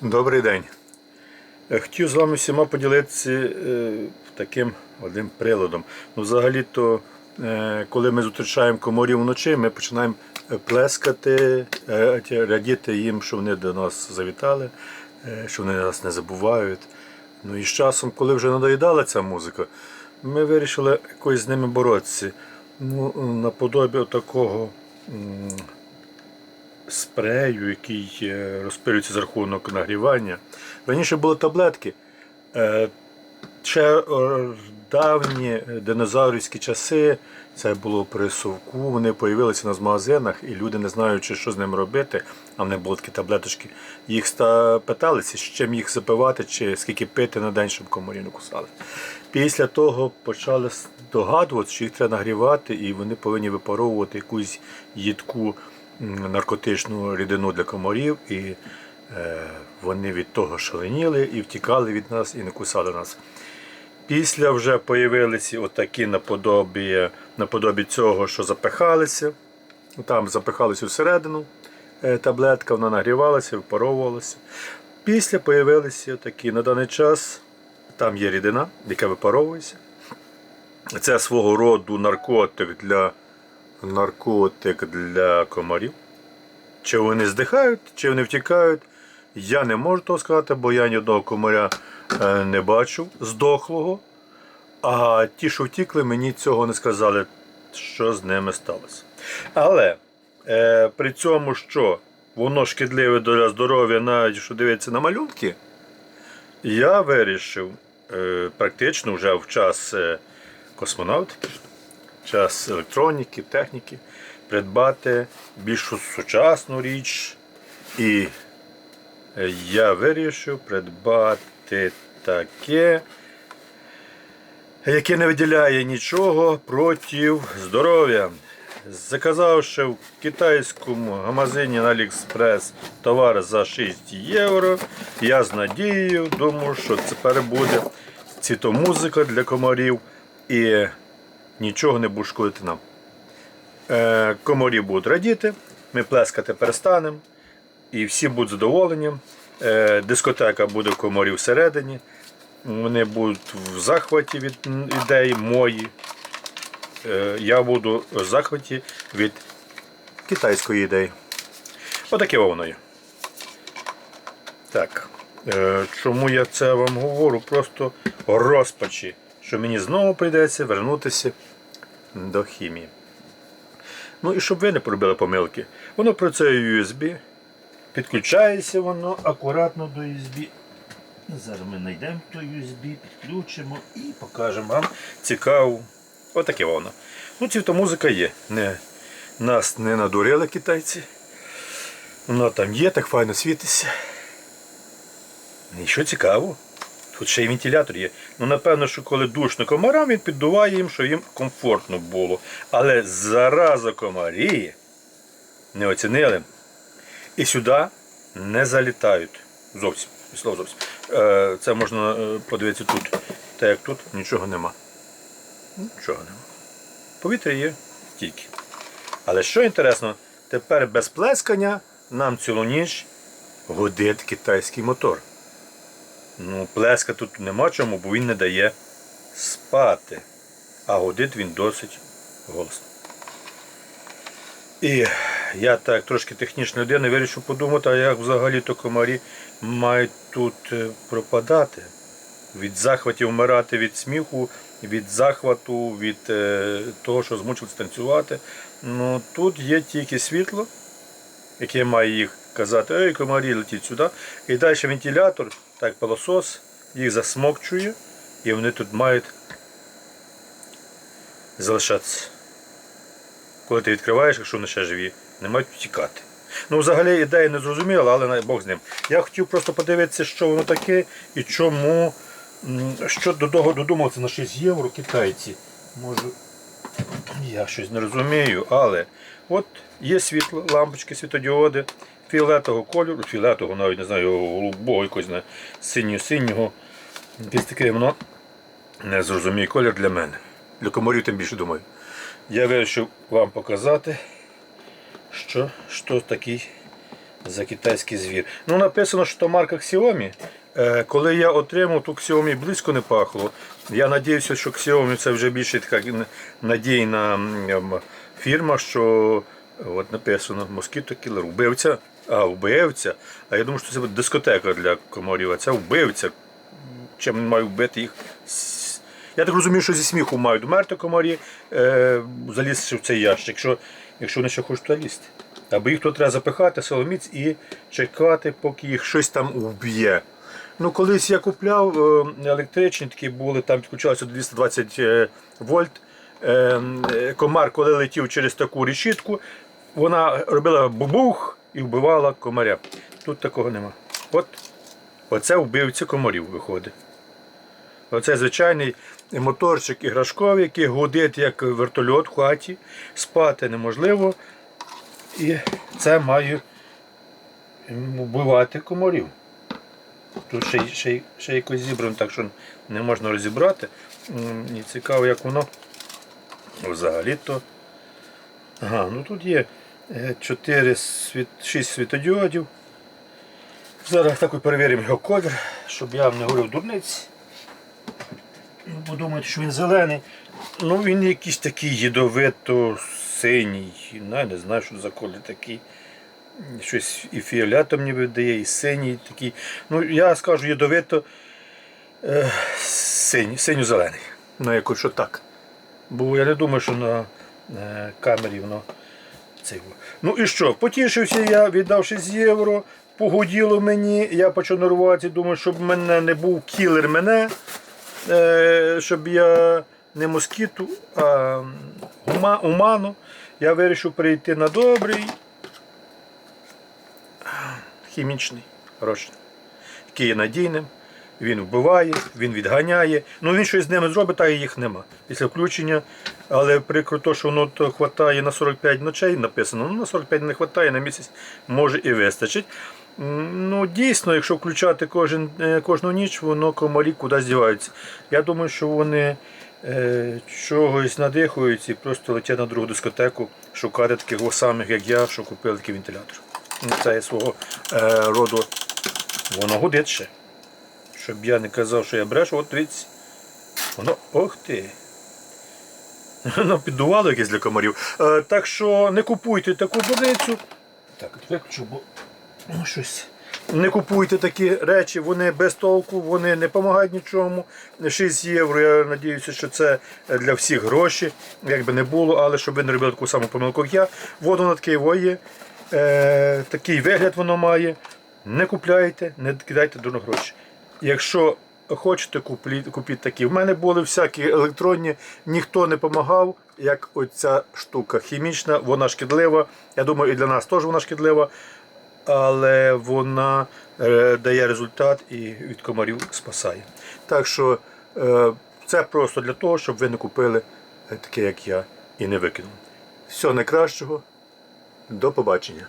Добрий день. Е, Хотів з вами всіма поділитися е, таким одним приладом. Ну, взагалі-то, е, коли ми зустрічаємо комарів вночі, ми починаємо плескати, радіти їм, що вони до нас завітали, що вони нас не забувають. Ну і з часом, коли вже надоїдала ця музика, ми вирішили якось з ними боротися. Ну, наподобі такого спрею, який е, розпилюється за рахунок нагрівання. Раніше були таблетки. Е, Ще е, давні динозаврівські часи, це було при совку, вони з'явилися на магазинах, і люди, не знаючи, що з ним робити, а вони були такі таблеточки, їх питалися, з чим їх запивати, чи скільки пити на день, щоб комарі кусали. Після того почали догадуватися, що їх треба нагрівати, і вони повинні випаровувати якусь їдку наркотичну рідину для комарів. І е, вони від того шаленіли і втікали від нас і не кусали нас. Після вже появилися отакі наподобі, наподобі цього, що запихалися. Там запихалися всередину е, таблетка, вона нагрівалася, випаровувалася. Після появилися такі на даний час. Там є рідина, яка випаровується. Це свого роду наркотик для, наркотик для комарів. Чи вони здихають, чи вони втікають. Я не можу того сказати, бо я ні одного комаря е, не бачив здохлого. А ті, що втікли, мені цього не сказали, що з ними сталося. Але е, при цьому, що воно шкідливе для здоров'я, навіть що дивиться на малюнки, я вирішив е, практично вже в час е, космонавтики, в час електроніки, техніки, придбати більш сучасну річ. І е, я вирішив придбати таке, яке не виділяє нічого проти здоров'я. Заказавши в китайському магазині на Аліекспрес товар за 6 євро, я з надією думаю, що тепер буде цитомузика для комарів і нічого не буде шкодити нам. Е, Комарі будуть радіти, ми плескати перестанемо, і всі будуть задоволені. Е, Дискотека буде в комарів всередині. Вони будуть в захваті від м, ідей мої. Е, Я буду в захваті від китайської ідеї. Отаке воно є. Так. Е, Чому я це вам говорю? Просто розпачі, що мені знову прийдеться вернутися до хімії. Ну і щоб ви не поробили помилки, воно працює USB, підключається воно акуратно до USB. Зараз ми знайдемо той USB, підключимо і покажемо вам цікаву. Отаке воно. Ну, цвітомузика є. Не, нас не надурили китайці. Воно там є, так файно світиться. І що цікаво, тут ще й вентилятор є. Ну, напевно, що коли душно комарам, він піддуває їм, щоб їм комфортно було. Але зараза комарі не оцінили. І сюди не залітають. Зовсім. від слова зовсім. Е, Це можна е, подивитися тут. Так як тут нічого нема. Нічого нема. Повітря є тільки. Але що інтересно, тепер без плескання нам цілу ніч годить китайський мотор. Ну, плеска тут нема чому, бо він не дає спати. А годить він досить голосно. І я так трошки технічна людина вирішив подумати, а як взагалі-то комарі мають тут е, пропадати. Від захватів вмирати від сміху, від захвату, від е, того, що змучилися танцювати. Ну, тут є тільки світло, яке має їх казати, ей, комарі, летіть сюди. І далі вентилятор, так пилосос, їх засмокчує, і вони тут мають залишатися. Коли ти відкриваєш, якщо вони ще живі, не мають втікати. Ну, взагалі ідея не зрозуміла, але Бог з ним. Я хотів просто подивитися, що воно таке і чому, що до того додумався на 6 євро китайці. Може, я щось не розумію, але от є світло, лампочки, світодіоди фіолетового кольору, фіолетового, навіть не знаю, голубого, якогось не синього-синього. Якийсь такий воно незрозумілий колір для мене. Для комарів тим більше думаю. Я вирішив вам показати, що, що такий за китайський звір. Ну, написано, що марка Xiaomi. Е, Коли я отримав, то Xiaomi близько не пахло. Я надіюся, що Xiaomi це вже більше така надійна фірма, що от написано Mosquito Killer, вбивця. А, вбивця. А я думаю, що це буде дискотека для комарів, а це вбивця. Чим він має вбити їх? Я так розумію, що зі сміху мають вмерти комарі, е, залізти в цей ящик, якщо, якщо вони ще хочуть туди лізти. Або їх тут треба запихати соломіць і чекати, поки їх щось там вб'є. Ну, колись я купляв е, електричні, такі були, там підключалося до 220 е, вольт. Е, е, Комар, коли летів через таку решітку, вона робила бубух і вбивала комаря. Тут такого нема. От оце вбивці комарів виходить. Оце звичайний моторчик іграшковий, який гудить як вертольот в хаті. Спати неможливо. І це має вбивати комарів. Тут ще, ще, ще якось зібрано, так що не можна розібрати. І цікаво, як воно взагалі-то. Ага, ну тут є 4 6 світодіодів. Зараз так перевіримо його колір, щоб я не говорив дурниць. Бо думають, що він зелений. Ну він якийсь такий ядовито-синій. Ну, Не знаю, що за колір такий. Щось і фіолетом ніби дає, і синій такий. Ну, я скажу ядовито е, синій, синьо-зелений. Ну, якось що так. Бо я не думаю, що на е, камері воно це. Ну і що? Потішився я, віддав 6 євро, погуділо мені, я почав нервувати, думаю, щоб мене не був кілер мене, е, щоб я не москіту, а ума, уману. Я вирішив перейти на добрий хімічний розчин, який є надійним. Він вбиває, він відганяє. Ну він щось з ними зробить, а їх нема. Після включення. Але прикро то, що воно то хватає на 45 ночей, написано. Ну на 45 не вистачає, на місяць може і вистачить. Ну, дійсно, якщо включати кожен, е, кожну ніч, воно комарі кудись діваються. Я думаю, що вони е, чогось надихаються і просто летять на другу дискотеку шукати таких самих, як я, що купили такий вентилятор. Ну, Це свого е, роду. Воно гудить ще. Щоб я не казав, що я брешу, от дивіться. Воно, ох ти. Воно піддувало якесь для комарів. Е, так що не купуйте таку дурницю. Так, от виключу, бо ну, щось. Не купуйте такі речі, вони без толку, вони не допомагають нічому. 6 євро, я сподіваюся, що це для всіх гроші, як би не було, але щоб ви не робили таку саму помилку, як я. Воно на такий воє. Е, такий вигляд воно має. Не купляйте, не кидайте дурно гроші. Якщо хочете купіть такі. В мене були всякі електронні, ніхто не допомагав, як оця штука хімічна, вона шкідлива. Я думаю, і для нас теж вона шкідлива, але вона е, дає результат і від комарів спасає. Так що е, це просто для того, щоб ви не купили е, таке, як я, і не викинули. Всього найкращого. До побачення.